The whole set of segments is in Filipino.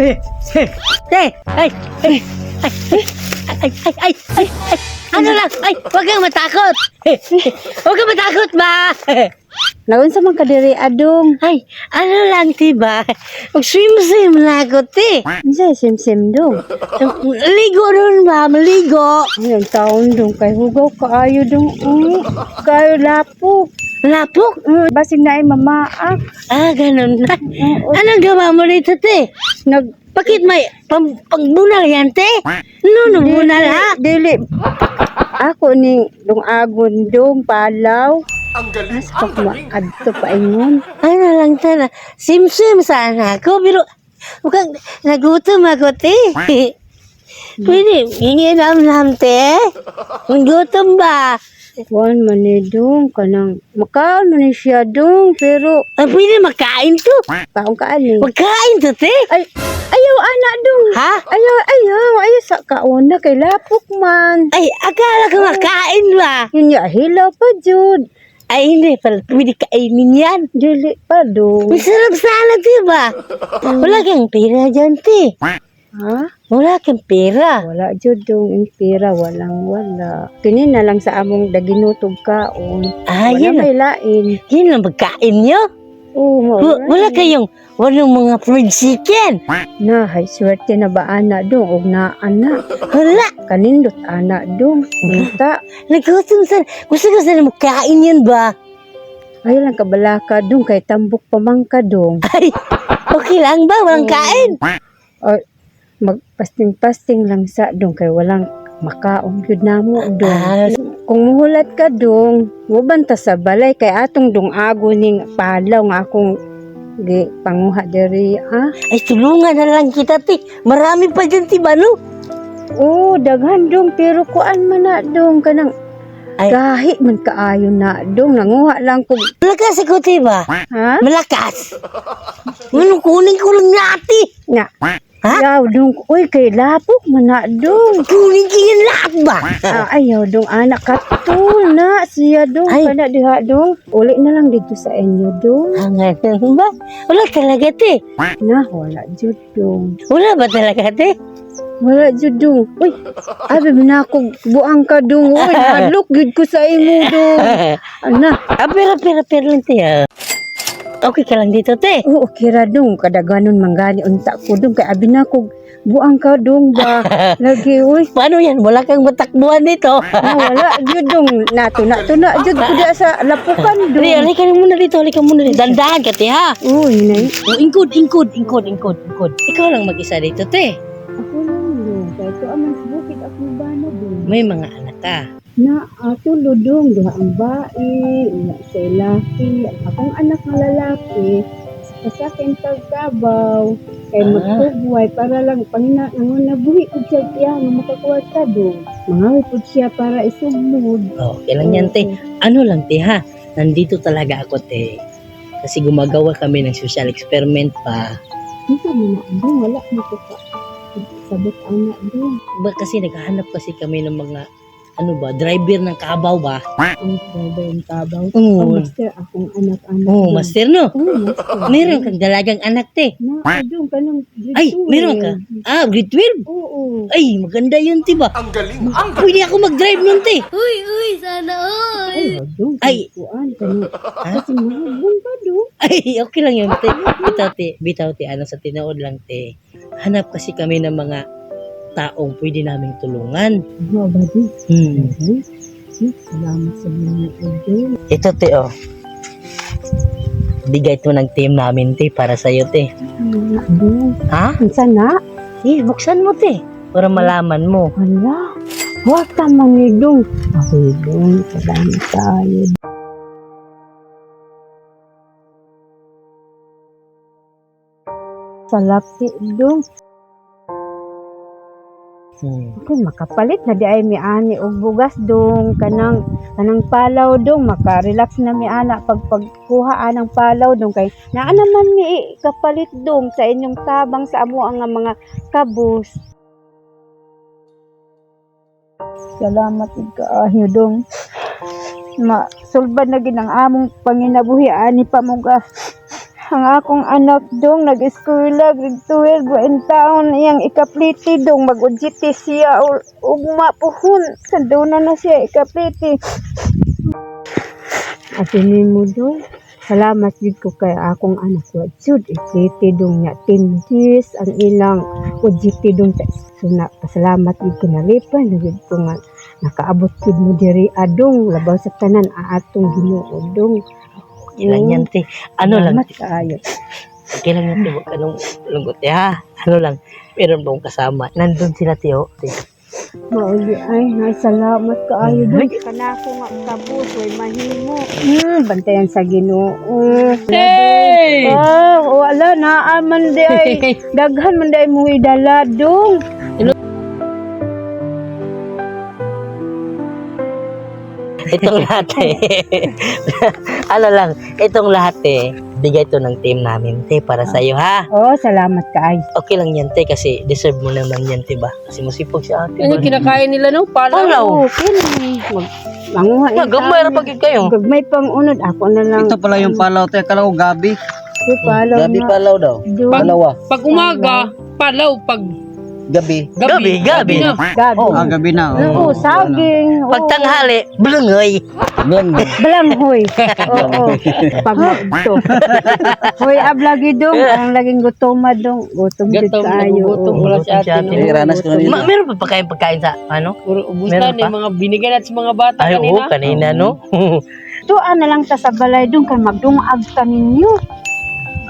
Ay! Ay! Ay! Ay! Ay! Ay! Ay! Ano lang? Ay! Huwag kang matakot! Huwag kang matakot, ma! Naun sa man kadiri adong. Ay, ano lang, tiba? Mag-swim-swim na ako, ti. Isa sim-sim dong. Ligo nun ba? Maligo. Ayun taon dong kay hugaw kaayo dong. Mm, kayo lapok. Lapok? Mm, basig na ay mamaak. Ah, ganun na. Oo. Anong gawa mo rito, te? Nag Bakit may pang, pangbunal yan, te? No, no, bunal, ha? dili. Ako ni dong agon dong palaw. Ang galing, ang galing. maadto pa ingon. Ano lang tala, sim-sim sana ako, pero mukhang nagutom ako, te. Pwede, hingi lang te. Nagutom ba? Wan man ni dong kanang makaon man ni siya dong pero Ah, pwede makain to. kaon ka ani. Magkain to, te. Ay ayaw anak dong. Ha? Ayaw ayaw ayaw sa kaon na kay lapok man. Ay, akala ko makain ba? Yun ya hilaw pa jud. Ay, hindi pala. Pwede kainin yan. Dili pa dong. Masarap sana, te ba? Wala kang pera dyan, te. Ha? Wala kang pera. Wala jud dong impira walang wala. Kini na lang sa among daginutog kaon. Ah, Wala yan. may lain. Yan ang magkain nyo. Oo, W- wala kayong, walang mga fried chicken. Na, hay swerte na ba ana dong og na anak. Wala. Kanindot anak dong. Minta. Nagutom sana. Gusto ko sana magkain yan ba? Ay lang kabalaka dong kay tambok pamangka dong. Ay, okay lang ba? Walang kain? O magpasting-pasting lang sa dong kay walang makaon gyud namo dong. Ah, Kung muhulat ka dong, mubanta sa balay kay atong dong ago ning palaw nga akong gi panguha diri ah. ay, tulungan na lang kita, ti. Marami pa dyan, ti ba, no? Oo, daghan dong pero kuan man na dong kanang Ay. gahi man kaayo na dong nanguha lang ko Malakas ako, ti ba? ha? Malakas. Ano, kunin ko lang nati. Nga. Ha? Yaw dong, uy kay lapok man na dong. Kunin ko yan lahat ba? Ah, ayaw dong anak katul na siya dong Ay. kana diha dong. Uli na lang dito sa inyo dong. Hangan ba? Wala talaga, ti. Na wala jud dong. Wala ba talaga, ti? Wala jud dong. Uy, abi na ako buang ka dong. Uy, hadlok gid ko sa imo dong. Ana, ah, pera, pera, pera lang, ti, ah. Okay ka lang dito, te. oo okay ra dong kada ganon manggani unta ko dong kay abi na ako buang ka dong ba. Lagi uy. Paano yan? Wala kang matakbuhan dito. Na wala jud dong nato na to na jud ko diha sa lapukan dong. halika na muna dito, halika muna dito. Dandahan ka, te, ha? Uy, nay. Oh, ingkod, ingkod, ingkod, ingkod, ingkod. Ikaw lang mag-isa dito, te. Ako lang dong. Kaya ito ang mas bukid ako ba na dong. May mga anak ka. Na ato lodong duha ang bae, una sa laki, akong anak nga lalaki, sa akin pagkabaw, kay Ah. magkubuhay para lang pangina nangon nabuhi ko siya tiya nga makakuha ka dong. Mangawi po siya para isugmod. Oh, okay lang yan, te. Ano lang, te, ha? Nandito talaga ako, te. Kasi gumagawa kami ng social experiment pa. Hindi mo na wala mo ko ka. Sabot anak dong. Ba, kasi naghahanap kasi kami ng mga, ano ba, driver ng kabaw ba? Ang driver yung kabaw. Oo. Oh, master, akong anak-anak. Oh, dong. master, no? Oo, master. Meron kang dalagang anak, te. Na, dong, kanang Ay, meron ka? Ah, grade 12? Oo. Ay, maganda yun, te ba? Ang galing, ang galing. Pwede ako mag-drive nun, te. Ay, dong, Ay. kuan kanang Ha? kasi mahubong ka dong. Ay, okay lang yun, te. Bitaw, te. Bitaw, te. Ano, sa tinood lang, te. Hanap kasi kami ng mga taong pwede naming tulungan. Ba di? Hmm. Salamat sa mga idol. Ito, te, oh. Bigay ito ng team namin, te, para sa'yo, te. Ha? Unsa na? Eh, buksan mo, te. Para malaman mo. Hala. Huwag ka manigdong. Okay, dong. Salamat tayo. Salapi dong. Hmm. Okay, makapalit na di ay mi ani og bugas dong kanang kanang palaw dong maka-relax na mi ana pag pagkuha anang palaw dong kay naa naman mi kapalit dong sa inyong tabang sa amo ang mga kabus. Salamat ug kaayo dong. Ma sulbad na gid ang among panginabuhi ani pa mo ang akong anak dong nag-eskwela grade 12 wa in taon iyang ikapliti dong mag-UGT siya ug ugma puhon sanduna na siya ikapliti. Ni mo dong salamat gid ko kay akong anak. Wa jud ipliti dong nya 10 years ang ilang UGT dong sa suna pasalamat gid ko nalipan na ko nga nakaabot gid mo diri adong labaw sa tanan aatong Ginoo dong Ilan yan, te. Ano lang, Salamat okay lang yan, te. Huwag ka nung lungkot, te, ha? Ano lang, meron bang kasama? Nandun sila, te, oh. Te. Mauli ay, ay salamat kaayo dong. Kana ko nga kabus, way mahimo. Hmm, bantayan sa Ginoo. Hey! Ah, wala na aman di ay. Daghan man di ay mo idala dong. Itong lahat, eh. ano lang, itong lahat, eh. Bigay to ng team namin, te, para sa iyo, ha? Oh, salamat kaayo. Okay lang yan, te, kasi deserve mo naman yan, te, ba? Kasi masipag si ate. Ano kinakain nila no? Palaw. Palaw. Oh, kini. Mag manguha Nga, gamay ra pag kayo. Gagmay pang unod ako na lang. Ito pala yung palaw, te. Akala ko gabi. Ito palaw Gabi na. palaw daw. Dalawa. Pag umaga, palaw. Pag Gabi. Gabi, gabi. Gabi. Ah, gabi na. Oo, saging. Pag tanghali, blungoy. Blend. Balanghoy. Oo. Pag ito. Hoy, ablagi dong. Ang laging gutoma dong. Gutom Gatom, kaayo. nagugutom Oo. wala si ate. No? Eh, ranas ko na Ma, meron pa pa kayong pagkain sa, ano? Puro ubus Meron pa? mga binigyan natin sa mga bata Ay, kanina. oo, kanina, no? Tuan na lang ta sa balay dong kay magdungag ka ninyo.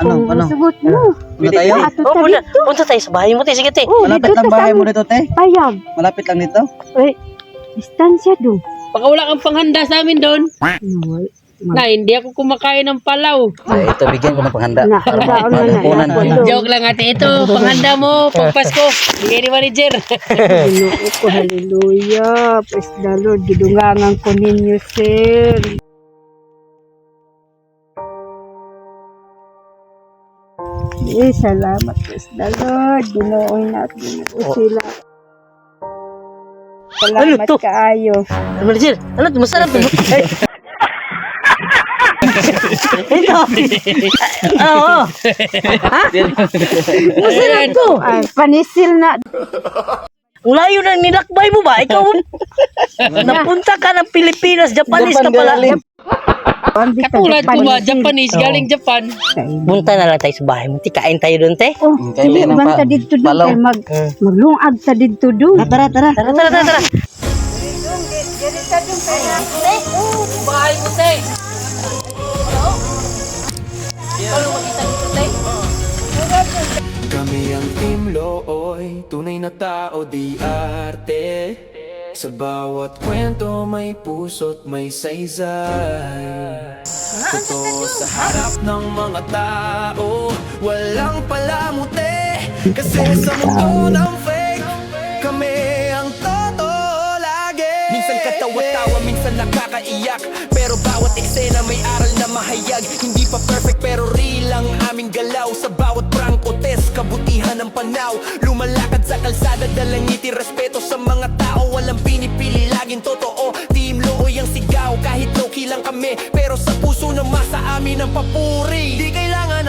Ano, Kung ano? sugot mo. Punta tayo? Oh, ta punta, punta tayo sa bahay mo, te. Sige, te. Oh, Malapit lang bahay mo dito, te. Payag. Malapit lang dito. Ay, distansya dong. Baka wala kang panghanda sa amin doon. Na, hindi ako kumakain ng palaw. Ay, ito, bigyan ko ng panghanda. na, Para kaon na. Joke lang ate. Ito, panghanda mo. Pag Pasko. Bigay ni manager. Ginoo ko, hallelujah. Praise the Lord. Gidungangan ko ninyo, sir. Eh, salamat, praise the Lord. Ginooy natin Oh. sila. Ano Salamat to? kaayo. Ano? Ano, masarap to. Ito. Ah, Oo. Ha? Masarap to. Ay, panisil na. Ang layo na nilakbay mo ba? Ikaw, napunta ka ng Pilipinas, Japanese ka pala. Katulad ko ba, Japanese, galing Japan. Punta na lang tayo sa bahay mo. Ti, kain tayo doon, te. Oh, Kain tayo ng iban pa- ta dito doon. palaw. Kay mag, Mm. maglungag sa dito doon. Tara, tara. Tara, tara, tara, tara. Bahay mo, te. Kami ang Team Looy, tunay na tao di arte Sa bawat kwento may puso't may saysay. Totoo sa harap ng mga tao, walang palamuti. Kasi sa mundo ng fake, kami ang totoo lagi. Minsan katawa-tawa, minsan nakakaiyak. Pero bawat eksena may aral na mahayag. Hindi pa perfect pero real ang aming galaw. Sa bawat prank o test, kabutihan ng panaw. Lumalakad sa kalsada, dalang ngiti Respeto sa mga tao, walang pinipili Laging totoo, team looy ang sigaw Kahit low-key lang kami. Pero sa puso ng masa amin ang papuri. Di kailangan